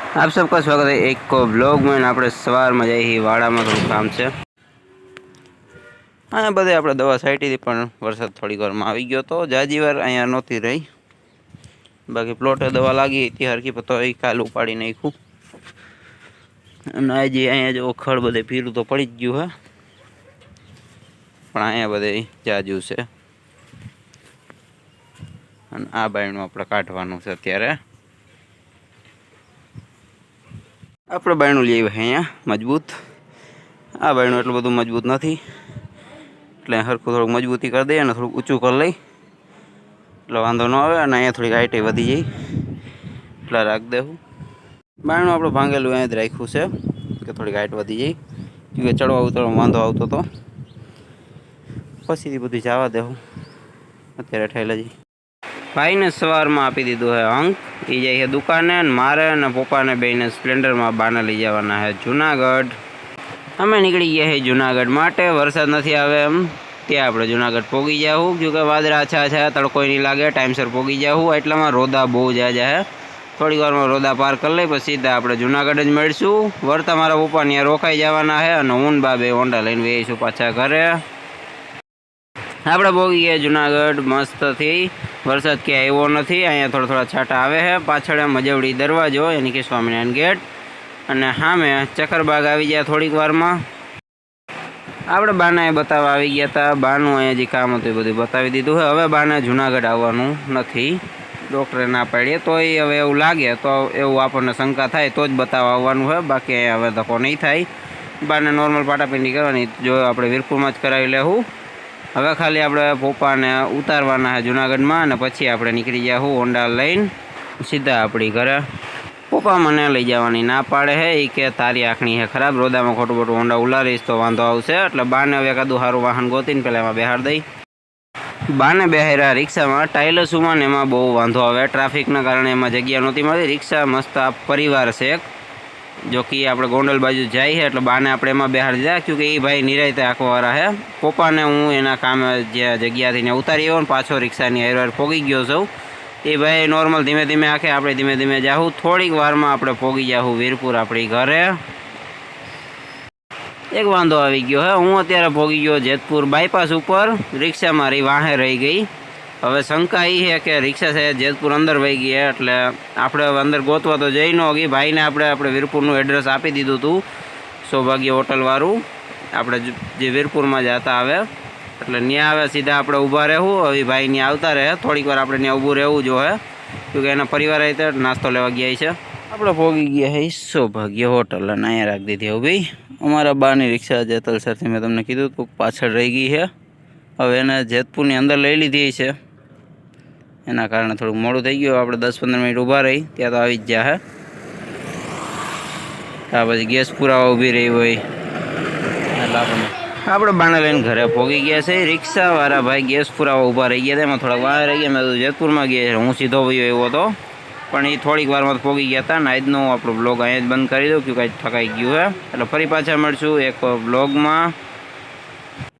આપ સબકા સ્વાગત है એક બ્લોગમાં આપણે સવારમાં જઈએ વાડામાં થોડું કામ છે. અહીંયા બધે આપણે દવા છાંટી હતી પણ વરસાદ થોડીક વારમાં આવી ગયો હતો જાજી અહીંયા નહોતી રહી. બાકી પ્લોટે દવા લાગી હતી હરકી પતો એ કાલ ઉપાડી નાખ્યું. અને આજે અહીંયા જો ખડ બધે પીરું તો પડી જ ગયું હે. પણ અહીંયા બધે જાજુ છે. અને આ બાયણું આપણે કાઢવાનું છે અત્યારે. આપણે બાયણું લઈ આવ્યા અહીંયા, મજબૂત. આ બાયણું એટલું બધું મજબૂત નથી. એટલે હરખું થોડુંક મજબૂતી કરી દઈએ અને થોડુંક ઊંચું કરી લઈ એટલે વાંધો ન આવે અને અહીંયા થોડીક હાઈટે વધી જાય. એટલે રાખી દેવું બાયણું આપણે ભાંગેલું અહીંયા જ રાખ્યું છે, કે થોડીક હાઈટ વધી જાય. કે ચડવા ઉતરવા વાંધો આવતો હતો પછીથી બધું જવા દેવું અત્યારે ઠેલા જઈ ભાઈને સવારમાં આપી દીધું હે અંક. એ જાય છે દુકાને અને મારે અને પપ્પાને બેને સ્પ્લેન્ડરમાં બાને લઈ જવાના છે જુનાગઢ. અમે નીકળી ગયા છે જુનાગઢ માટે. વરસાદ નથી આવે એમ. ત્યાં આપણે જુનાગઢ પોગી જાઉં જો કે વાદળા આછા છે, તડકો નહીં લાગે. ટાઈમસર પોગી જાવું એટલામાં રોદા બહુ જાય છે થોડીક વારમાં રોદા પાર કરી લઈ, પછી સીધા આપણે જુનાગઢ જ મળીશું. વળતા મારા પપ્પા ત્યાં રોકાઈ જવાના છે અને ઊન બાબે હોન્ડા લઈને વેઈશું પાછા ઘરે. આપણે ભોગી ગયા જુનાગઢ મસ્તથી. વરસાદ ક્યાંય આવ્યો નથી, અહીંયા થોડા થોડા છાંટા આવે છે. પાછળ મજવડી દરવાજો એની કે સ્વામિનારાયણ ગેટ. અને સામે ચક્કરબાગ આવી ગયા થોડીક વારમાં. આપણે બાનાએ બતાવવા આવી ગયા હતા બાનું અહીંયા જે કામ હતું એ બધું બતાવી દીધું છે. હવે બાને જુનાગઢ આવવાનું નથી. ડૉક્ટરે ના પાડીએ, તોય હવે એવું લાગે, તો એવું આપણને શંકા થાય, તો જ બતાવવા આવવાનું છે. બાકી હવે ધક્કો નહીં થાય. બાને નોર્મલ પાટાપિંડી કરવાની, જો આપણે વીરપુરમાં જ કરાવી લેવું હવે ખાલી આપણે પપ્પાને ઉતારવાના છે જુનાગઢમાં અને પછી આપણે નીકળી જાઉં હોન્ડા લઈને સીધા આપણી ઘરે. પપ્પા મને લઈ જવાની ના પાડે છે એ કે તારી આંખણી છે ખરાબ, રોદામાં ખોટું ખોટું હોન્ડા ઉલારીશ તો વાંધો આવશે. એટલે બાને હવે કાદું સારું વાહન ગોતીને પહેલાં એમાં બેહાડ દઈ. બાને બેહાર્યા રિક્ષામાં ટાઇલસુમાં ને એમાં બહુ વાંધો આવે. ટ્રાફિકના કારણે એમાં જગ્યા નહોતી મળતી રિક્ષા મસ્ત પરિવાર છે એક. જો કે આપણે ગોંડલ બાજુ જાય છે, એટલે બાને આપણે એમાં બહાર દીધા. ક્યુકે એ ભાઈ નિરાયતે આંખવાળા છે પપ્પાને હું એના કામે જે જગ્યાથી ને ઉતારી આવ્યો ને પાછો રિક્ષાની હેરવાર પોગી ગયો છું. એ ભાઈ નોર્મલ ધીમે ધીમે આખે આપણે ધીમે ધીમે જાહું. થોડીક વારમાં આપણે પોગી જાહું વીરપુર આપણી ઘરે. એક વાંધો આવી ગયો હે. હું અત્યારે પોગી ગયો જેતપુર બાયપાસ ઉપર. રિક્ષા મારી વાહે રહી ગઈ. હવે શંકા એ છે કે રિક્ષા છે જેતપુર અંદર વહી ગઈ એટલે આપણે અંદર ગોતવા તો જઈ ન ગઈ ભાઈને આપણે આપણે વીરપુરનું એડ્રેસ આપી દીધું હતું સૌભાગ્ય હોટલવાળું આપણે જે વીરપુરમાં જતા આવે એટલે ત્યાં આવે સીધા આપણે ઊભા રહેવું. હવે ભાઈ ત્યાં આવતા રહે. થોડીક વાર આપણે ત્યાં ઊભું રહેવું જોઈએ કેમકે એના પરિવાર રીતે નાસ્તો લેવા ગયા છે. આપણે ભોગી ગયા છે સૌભાગ્ય હોટલ અને અહીંયા રાખી દીધી ભાઈ અમારા બાની રિક્ષા જે તલસરથી મેં તમને કીધું હતું પાછળ રહી ગઈ છે હવે એને જેતપુરની અંદર લઈ લીધી છે. એના કારણે થોડુંક મોડું થઈ ગયું. આપણે દસ પંદર મિનિટ ઊભા રહી. ત્યાં તો આવી જ જા, હે. આ પછી ગેસ પુરાવા ઊભી રહી હોય. એટલે આપણને આપણે બાણા લઈને ઘરે પહોંચી ગયા છે. રિક્ષાવાળા ભાઈ ગેસ પુરાવા ઊભા રહી ગયા હતા એમાં થોડાક વાર રહી ગયા. મેં તો જેતપુરમાં ગયા હું સીધો વયો એવો હતો પણ એ થોડીક વારમાં પહોંચી ગયા હતા. અને આજનો આપણો બ્લોગ અહીંયા જ બંધ કરી દઉં, કે કાંઈ થકાઈ ગયું હે એટલે ફરી પાછા મળશું એક બ્લોગમાં